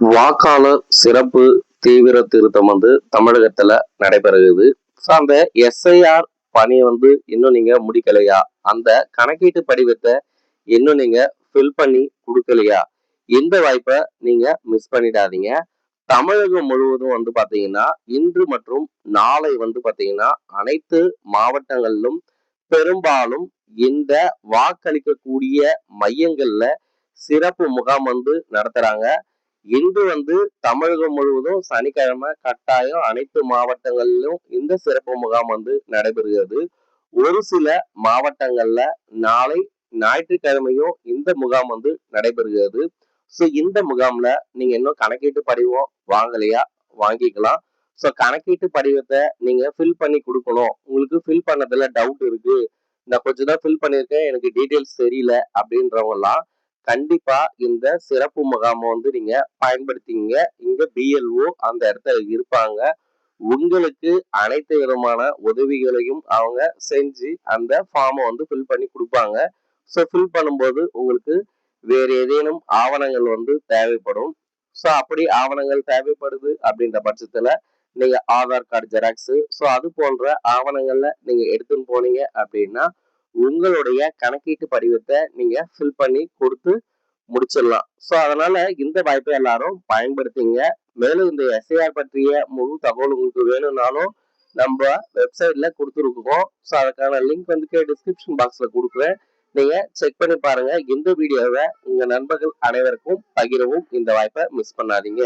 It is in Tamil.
வாக்காளர் சிறப்பு தீவிர திருத்தம் வந்து தமிழகத்துல நடைபெறுகிறது. ஸோ அந்த எஸ்ஐஆர் பணியை வந்து இன்னும் நீங்க முடிக்கலையா? அந்த கணக்கீட்டு படிவத்தை இன்னும் நீங்க ஃபில் பண்ணி கொடுக்கலையா? இந்த வாய்ப்பை நீங்க மிஸ் பண்ணிடாதீங்க. தமிழகம் முழுவதும் வந்து பாத்தீங்கன்னா இன்று மற்றும் நாளை வந்து பாத்தீங்கன்னா அனைத்து மாவட்டங்களிலும் பெரும்பாலும் இந்த வாக்களிக்கக்கூடிய மையங்கள்ல சிறப்பு முகாம் வந்து நடத்துறாங்க. இன்று வந்து தமிழகம் முழுவதும் சனிக்கிழமை கட்டாயம் அனைத்து மாவட்டங்களிலும் இந்த சிறப்பு முகாம் வந்து நடைபெறுகிறது. ஒரு சில மாவட்டங்கள்ல நாளை ஞாயிற்றுக்கிழமையும் இந்த முகாம் வந்து நடைபெறுகிறது. ஸோ இந்த முகாம்ல நீங்க இன்னும் கணக்கீட்டு படிவம் வாங்கலையா? வாங்கிக்கலாம். ஸோ கணக்கீட்டு படிவத்தை நீங்க ஃபில் பண்ணி கொடுக்கணும். உங்களுக்கு ஃபில் பண்ணதுல டவுட் இருக்கு. நான் கொஞ்சம் தான் ஃபில் பண்ணியிருக்கேன். எனக்கு டீட்டெயில்ஸ் தெரியல அப்படின்றவங்கலாம் கண்டிப்பா இந்த சிறப்பு முகாமை வந்து நீங்க பயன்படுத்திங்க இங்க பிஎல்ஓ அந்த இடத்துல இருப்பாங்க. உங்களுக்கு அனைத்து விதமான உதவிகளையும் அவங்க செஞ்சு அந்த ஃபார்மை வந்து ஃபில் பண்ணி கொடுப்பாங்க. ஸோ ஃபில் பண்ணும்போது உங்களுக்கு வேறு ஏதேனும் ஆவணங்கள் வந்து தேவைப்படும். ஸோ அப்படி ஆவணங்கள் தேவைப்படுது அப்படின்ற பட்சத்தில் நீங்கள் ஆதார் கார்டு ஜெராக்ஸு ஸோ அது போன்ற ஆவணங்களில் நீங்கள் எடுத்துன்னு போனீங்க அப்படின்னா உங்களுடைய கணக்கீட்டு படிவத்தை நீங்க ஃபில் பண்ணி கொடுத்து முடிச்சிடலாம். ஸோ அதனால இந்த வாய்ப்பை எல்லாரும் பயன்படுத்திங்க. மேலும் இந்த எஸ்ஐஆர் பற்றிய முழு தகவல் உங்களுக்கு வேணும்னாலும் நம்ம வெப்சைட்ல கொடுத்துருக்கோம். ஸோ அதுக்கான லிங்க் வந்து டிஸ்கிரிப்ஷன் பாக்ஸ்ல கொடுக்குறேன். நீங்க செக் பண்ணி பாருங்க. இந்த வீடியோவை உங்க நண்பர்கள் அனைவருக்கும் பகிரவும். இந்த வாய்ப்பை மிஸ் பண்ணாதீங்க.